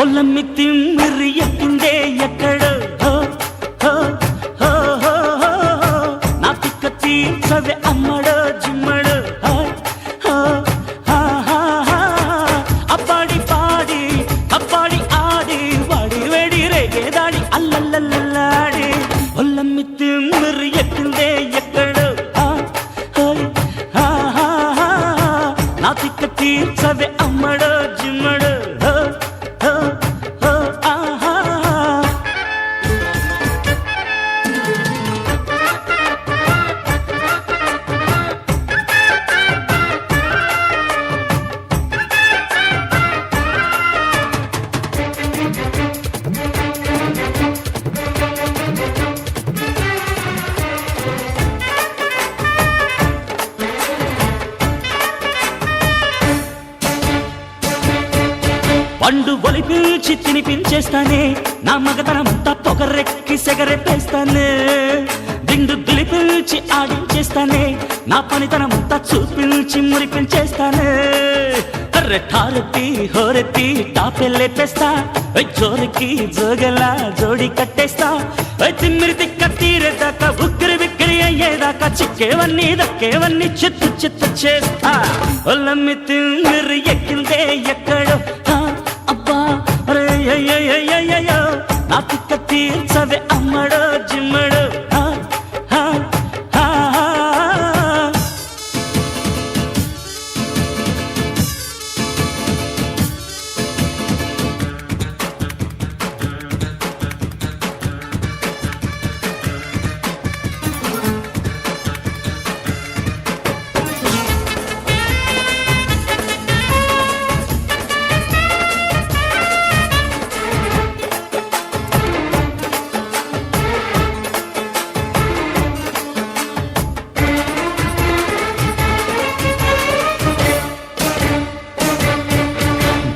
ఒళ్ళమ్మి తిమ్మిరి ఎక్కిందే ఎక్కడ నా తిక్క తీర్చవే పండు ఒలిపించి తినిపించేస్తానే నా మగతనమంతా పొగరెక్కి సెగరెట్టేస్తానే దిండు దులిపించి ఆడించేస్తానే నా పనితనమంతా చూపించి మురిపించేస్తానే. రెట్టారెత్తి హోరెత్తి టాపెళ్ళెట్టేస్తా జోరికి జోరెక్కి జోగలా జోడి కట్టేస్తా. తిమ్మిరి తిక్క తీరేదాకా ఉక్కిరి బిక్కిరి అయ్యేదాకా చిక్కేవన్నీ దక్కేవన్నీ చిత్తు చిత్తు చేస్తా. ఒల్లమ్మి తిమ్మిరి ఎక్కిందే ఎక్కడో అబ్బా రే అయ్యయ్యయ్యయ్యయ్యో నా తిక్క తీర్చవే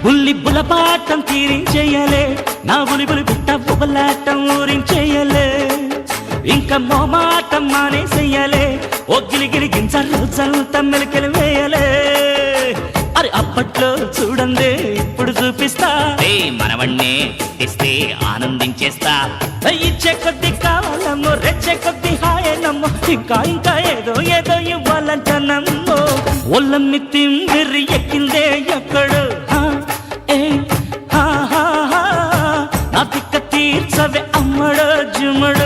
బుల్లి బులపాటం తీరించేయలే. నా బులిబులి బిట్ట బుబలాటం ఊరించేయలే. ఇంకా మోమాటం మానేసేయలే. ఓ గిలిగిలి గింజ రోజంతా మెలికలు వేయలే. అరే అప్పట్లో చూడండి ఇప్పుడు చూపిస్తా. ఏ మనవణ్ణే ఇస్తే ఆనందించేస్తా. ఇచ్చే కొద్ది కావాలమ్మో రెచ్చే కొద్ది హాయనమ్మో ఇంకా ఇంకా ఏదో ఏదో ఇవ్వాలంటనమ్మో ఒళ్ళమ్మి తిమ్మిరి ఎక్కిందే ఎక్కడు. జుమడ జుమడ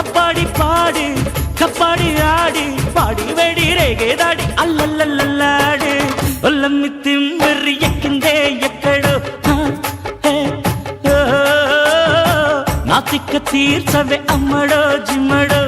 అప్పాడి పాడి కప్పాడి ఆడి పాడి వేడి రేగేదాడి అల్లల్లల్లాడి ఒల్లమ్మి తిమ్మిరి ఎక్కిందే ఎక్కడు హా, నా తిక్క తీర్చవే అమ్మడో జిమ్మడో